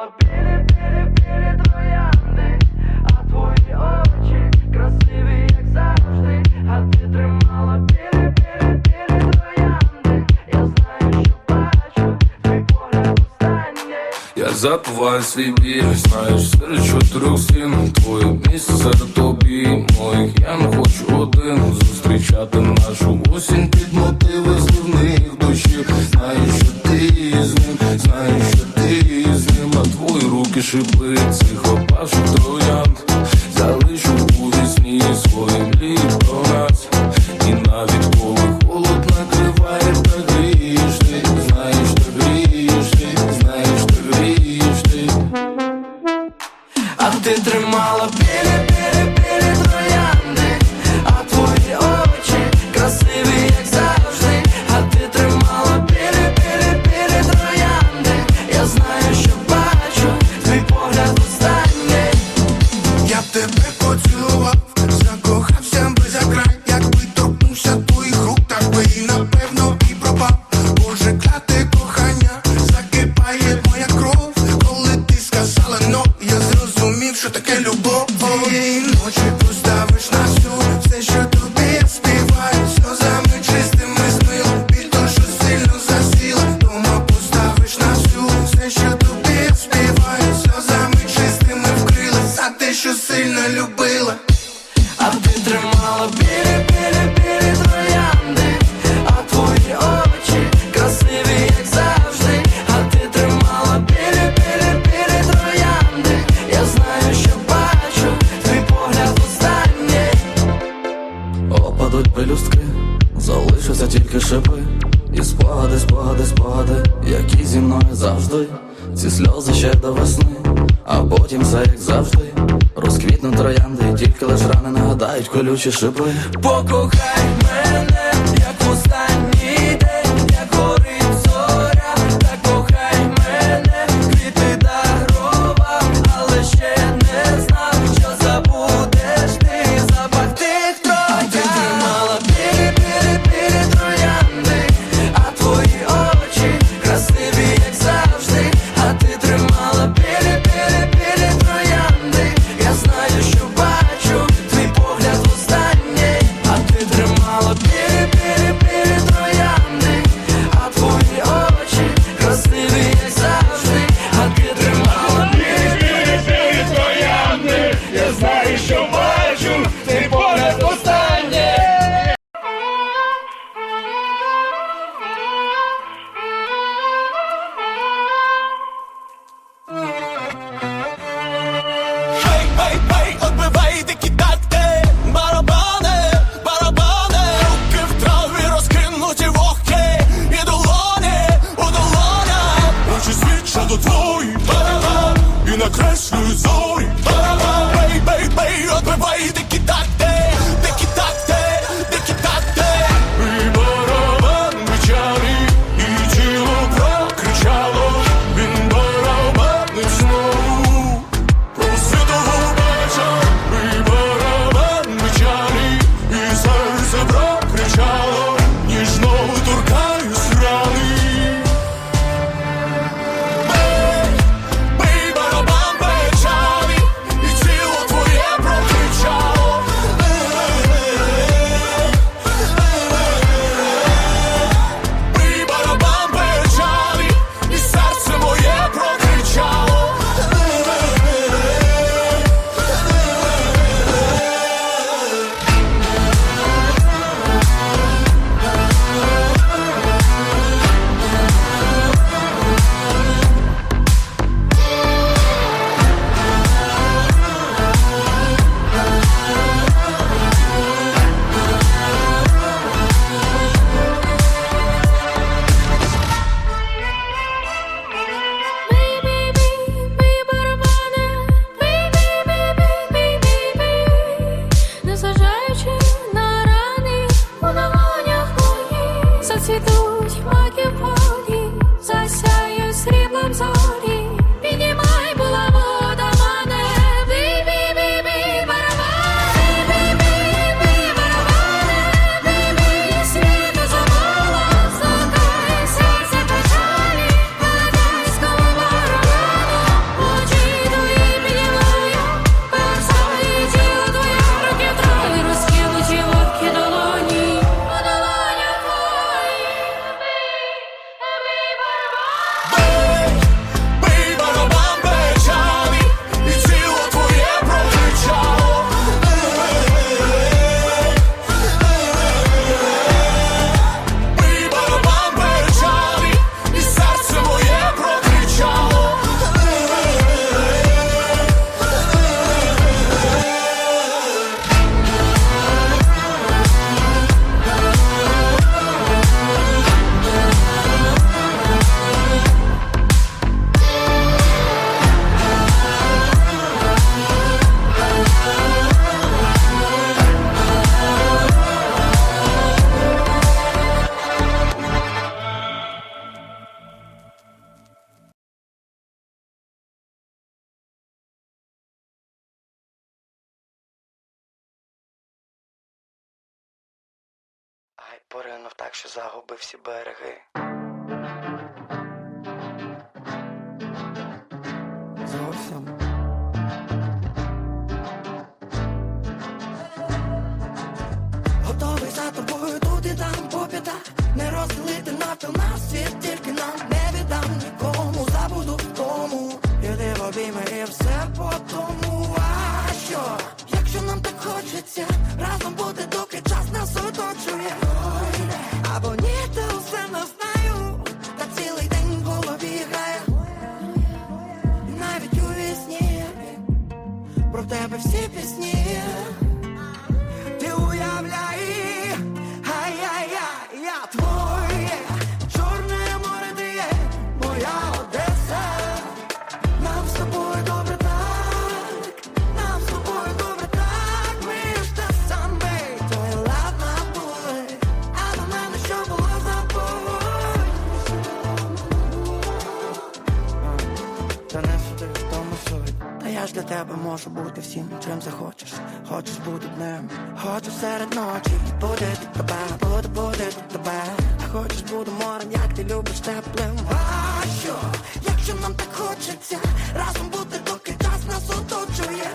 мало білі, білі, білі а твої тримала білі, білі. Я знаю, що бачу, твій погляд останній. Я забуваю свій біль, знаєш, серед трьох стін Твоє місце тобі, моїх я не хочу один зустрічати нашу осінь під мотиви. should Твоєї ночі поставиш на всю все, що тут. тільки шипи, і спогади, спогади, спогади, які зі мною завжди, ці сльози ще до весни, а потім все як завжди, розквітнуть троянди, і тільки лиш рани нагадають колючі шипи. Покохай мене, як останній день, як гори. Ай, поринув так, що загубив всі береги. Зовсім. Готовий за тобою тут і там попіта, Не розділити всім, чим захочеш. Хочеш бути днем, хочу серед ночі. Буде тут тебе, буде, буде тут тебе. А хочеш буду морем, як ти любиш теплим. А що, якщо нам так хочеться Разом бути, доки час нас оточує